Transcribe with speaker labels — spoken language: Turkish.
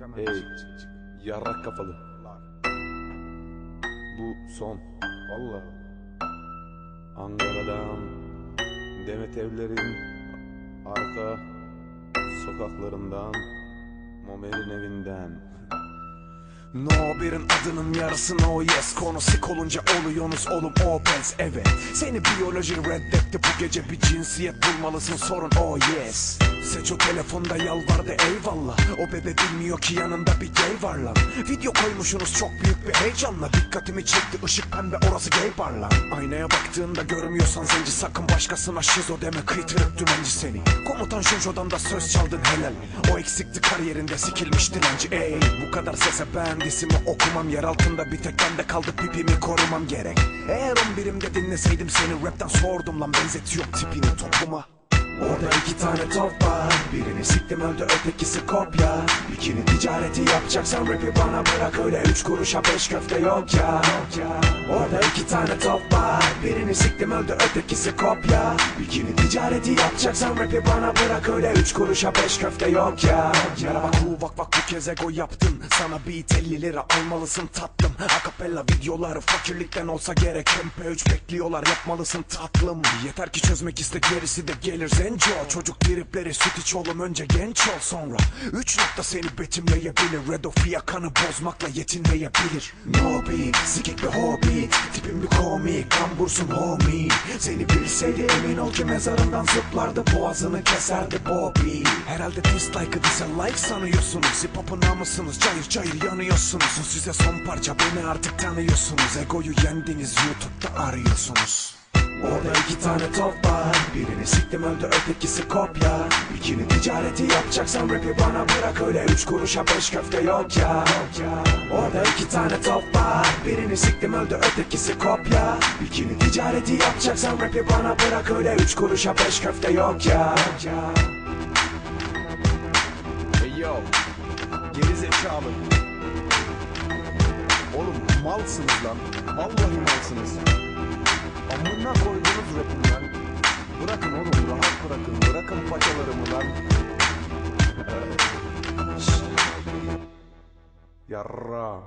Speaker 1: hemen.
Speaker 2: Hey.
Speaker 1: Çık çık çık.
Speaker 2: Yarrak kafalı. Bu son.
Speaker 1: Valla.
Speaker 2: Ankara'dan Demet evlerin arka sokaklarından Momer'in evinden
Speaker 3: No bir'in adının yarısı no yes. Konu sik olunca oluyorsunuz oğlum obez evet Seni biyoloji reddetti. Bu gece bir cinsiyet bulmalısın sorun oh yes. Seço telefonda yalvardı eyvallah. O bebe bilmiyor ki yanında bir gay var lan. Video koymuşsunuz çok büyük bir heyecanla. Dikkatimi çekti ışık pembe orası gay bar lan. Aynaya baktığında görmüyorsan zenci sakın başkasına şizo deme. Kıytırık dümenci seni. Komutan Jojo'dan da söz çaldın helal. O eksikti kariyerinde sikilmiş dilenci. Ey Bu kadar sese ben disimi okumam Yer altında bir tek bende kaldı pipimi korumam gerek. Eğer on birimde dinleseydim seni rapten sordum lan benzetiyorum tipini topluma Orada iki tane top var. Birini siktim öldü ötekisi kopya. Bikini ticareti yapacaksan rapi bana bırak. Öyle Üç kuruşa beş köfte yok ya. Orada iki tane top var. Birini siktim öldü ötekisi kopya. Bikini ticareti yapacaksan rapi bana bırak. Öyle Üç kuruşa beş köfte yok ya. Merhaba ku bak bak bu kez ego yaptın Sana beat 50 lira almalısın tatlım. Akapella videoları fakirlikten olsa gerek. MP3 bekliyorlar yapmalısın tatlım. Yeter ki çözmek iste gerisi de gelir zenco Çocuk tripleri süt iç oğlum önce genç ol. Sonra Üç nokta seni betimleyebilir. Redo fiyakanı bozmakla yetinmeyebilir. No beat sikik bir hobi. Tipim bir komik kambursun homie. Seni bilseydi emin ol ki mezarından zıplardı Boğazını keserdi Bobby. Herhalde dislike'ı dislike sanıyorsunuz. Hip hop'un namısınız cayır cayır yanıyorsunuz. Size son parça beni artık tanıyorsunuz. Egoyu yendiniz YouTube'da arıyorsunuz Orada iki tane top var. Birini siktim öldü ötekisi kopya. Bikini ticareti yapacaksan rapi bana bırak. Öyle Üç kuruşa beş köfte yok ya. Orada iki tane top var. Birini siktim öldü ötekisi kopya. Bikini ticareti yapacaksan rapi bana bırak. Öyle Üç kuruşa beş köfte yok ya.
Speaker 1: Hey yo. Geri zekalı. Oğlum malsınız lan. Vallahi malsınız. Amına koydunuz rapim lan. Bırakın oğlum rahat bırakın. Bırakın paçalarımı lan.
Speaker 2: Yarra